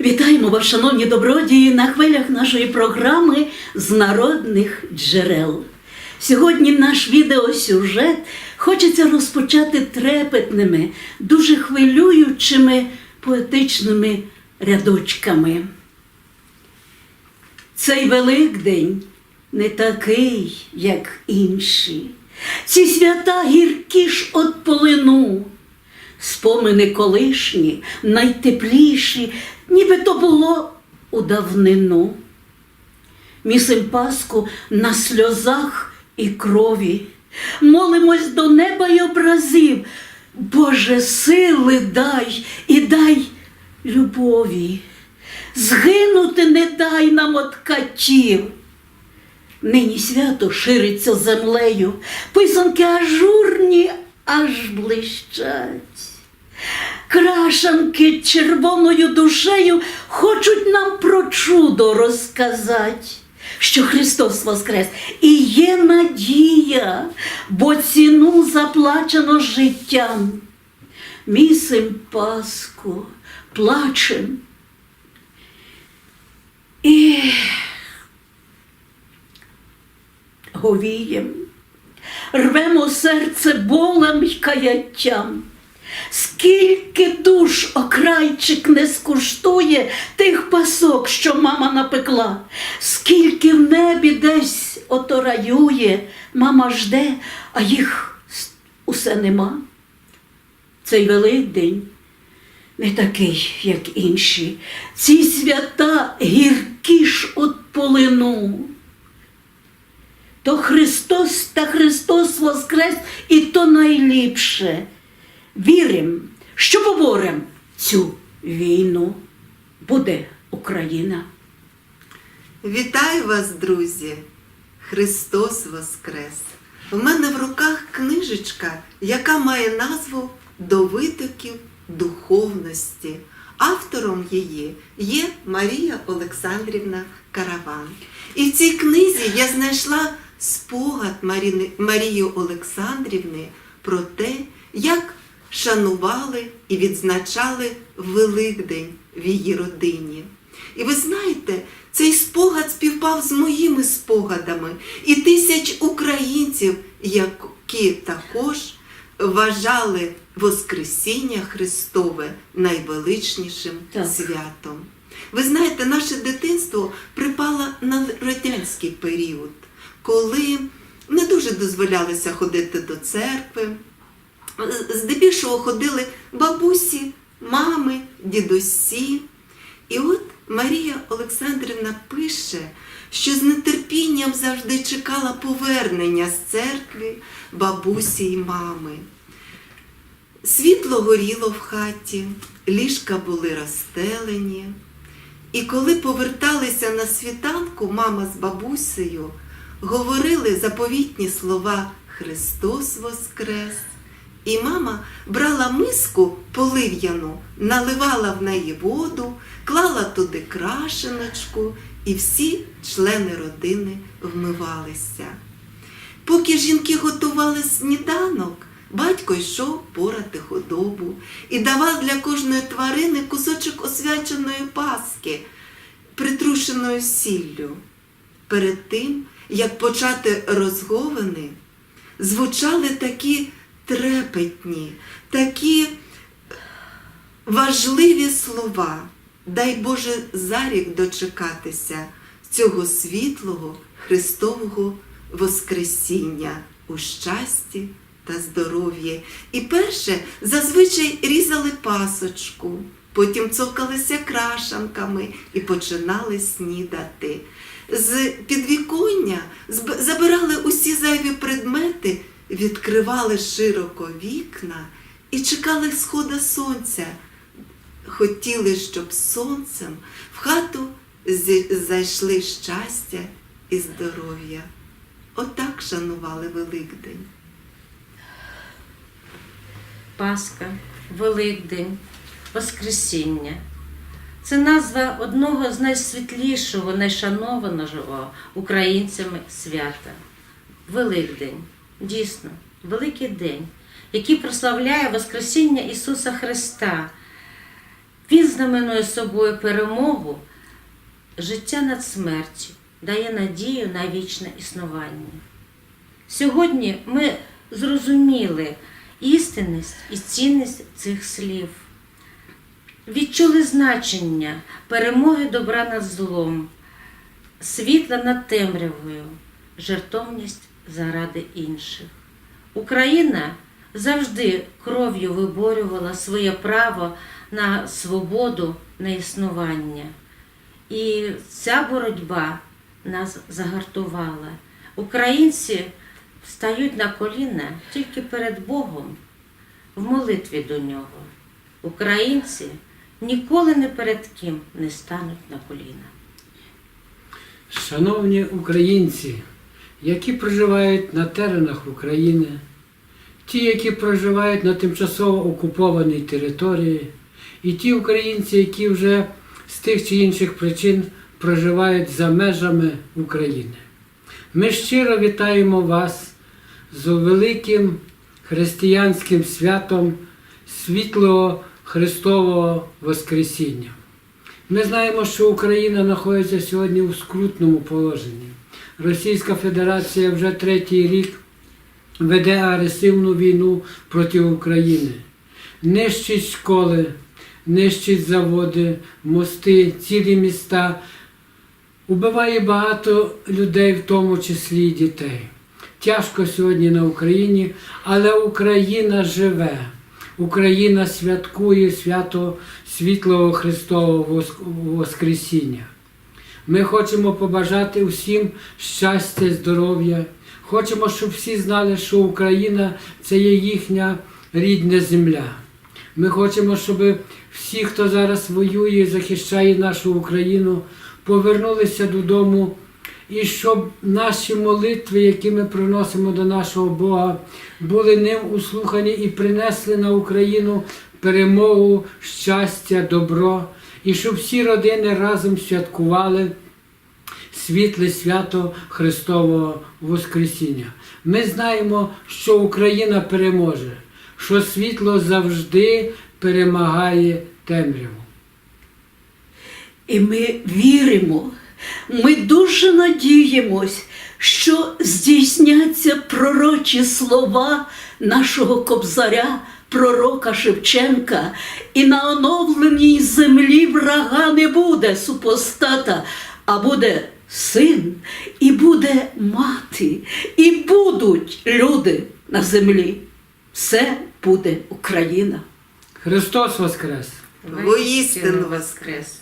Вітаємо вас, шановні добродії, на хвилях нашої програми з народних джерел. Сьогодні наш відеосюжет хочеться розпочати трепетними, дуже хвилюючими поетичними рядочками. Цей Великдень не такий, як інші. Ці свята гіркі ж от полину. Спомини колишні, найтепліші, у давнину. Місим Пасху на сльозах і крові, молимось до неба й образів. Боже, сили дай і дай любові. Згинути не дай нам от катів. Нині свято шириться землею, писанки ажурні аж блищать. Крашанки червоною душею хочуть нам про чудо розказати, що Христос Воскрес і є надія, бо ціну заплачено життям. Місим Пасху, плачем. І говієм, рвемо серце болем й каяттям. Скільки душ окрайчик не скуштує тих пасок, що мама напекла, скільки в небі десь ото раює, мама жде, а їх усе нема. Цей Великдень не такий, як інші. Ці свята гіркі ж от полину. То Христос та Христос Воскрес, і то найліпше. Вірим, що поборем цю війну. Буде Україна. Вітаю вас, друзі! Христос Воскрес! В мене в руках книжечка, яка має назву До витоків духовності. Автором її є Марія Олександрівна Караван. І в цій книзі я знайшла спогад Марії Олександрівни про те, як шанували і відзначали Великдень в її родині. І ви знаєте, цей спогад співпав з моїми спогадами і тисяч українців, які також вважали Воскресіння Христове найвеличнішим Так. святом. Ви знаєте, наше дитинство припало на радянський період, коли не дуже дозволялося ходити до церкви. Здебільшого ходили бабусі, мами, дідусі. І от Марія Олександрівна пише, що з нетерпінням завжди чекала повернення з церкви бабусі й мами. Світло горіло в хаті, ліжка були розстелені. І коли поверталися на світанку, мама з бабусею говорили заповітні слова Христос Воскрес. І мама брала миску полив'яну, наливала в неї воду, клала туди крашеночку, і всі члени родини вмивалися. Поки жінки готували сніданок, батько йшов порати худобу і давав для кожної тварини кусочок освяченої паски, притрушеною сіллю. Перед тим, як почати розговини, звучали такі трепетні, такі важливі слова. Дай Боже зарік дочекатися цього світлого Христового Воскресіння у щасті та здоров'ї. І перше зазвичай різали пасочку, потім цокалися крашанками і починали снідати. З підвіконня забирали усі зайві предмети, відкривали широко вікна і чекали схода сонця. Хотіли, щоб сонцем в хату зайшли щастя і здоров'я. Отак шанували Великдень. Пасха, Великдень, Воскресіння. Це назва одного з найсвітлішого, найшанованого українцями свята. Великдень. Дійсно, великий день, який прославляє Воскресіння Ісуса Христа. Він знаменує собою перемогу, життя над смертю, дає надію на вічне існування. Сьогодні ми зрозуміли істинність і цінність цих слів, відчули значення перемоги добра над злом, світла над темрявою, жертовність заради інших. Україна завжди кров'ю виборювала своє право на свободу, на існування. І ця боротьба нас загартувала. Українці стають на коліна тільки перед Богом, в молитві до нього. Українці ніколи не перед ким не стануть на коліна. Шановні українці, які проживають на теренах України, ті, які проживають на тимчасово окупованій території, і ті українці, які вже з тих чи інших причин проживають за межами України. Ми щиро вітаємо вас з великим християнським святом світлого Христового Воскресіння. Ми знаємо, що Україна знаходиться сьогодні у скрутному положенні. Російська Федерація вже третій рік веде агресивну війну проти України. Нищить школи, нищить заводи, мости, цілі міста, убиває багато людей, в тому числі і дітей. Тяжко сьогодні на Україні, але Україна живе. Україна святкує свято світлого Христового Воскресіння. Ми хочемо побажати всім щастя, здоров'я. Хочемо, щоб всі знали, що Україна це є їхня рідна земля. Ми хочемо, щоб всі, хто зараз воює і захищає нашу Україну, повернулися додому, і щоб наші молитви, які ми приносимо до нашого Бога, були ним услухані і принесли на Україну перемогу, щастя, добро, і щоб всі родини разом святкували світле свято Христового Воскресіння. Ми знаємо, що Україна переможе, що світло завжди перемагає темряву. І ми віримо, ми дуже надіємось, що здійсняться пророчі слова нашого кобзаря, пророка Шевченка, і на оновленій землі врага не буде супостата, а буде син, і буде мати, і будуть люди на землі. Все буде Україна. Христос Воскрес! Воістину воскрес!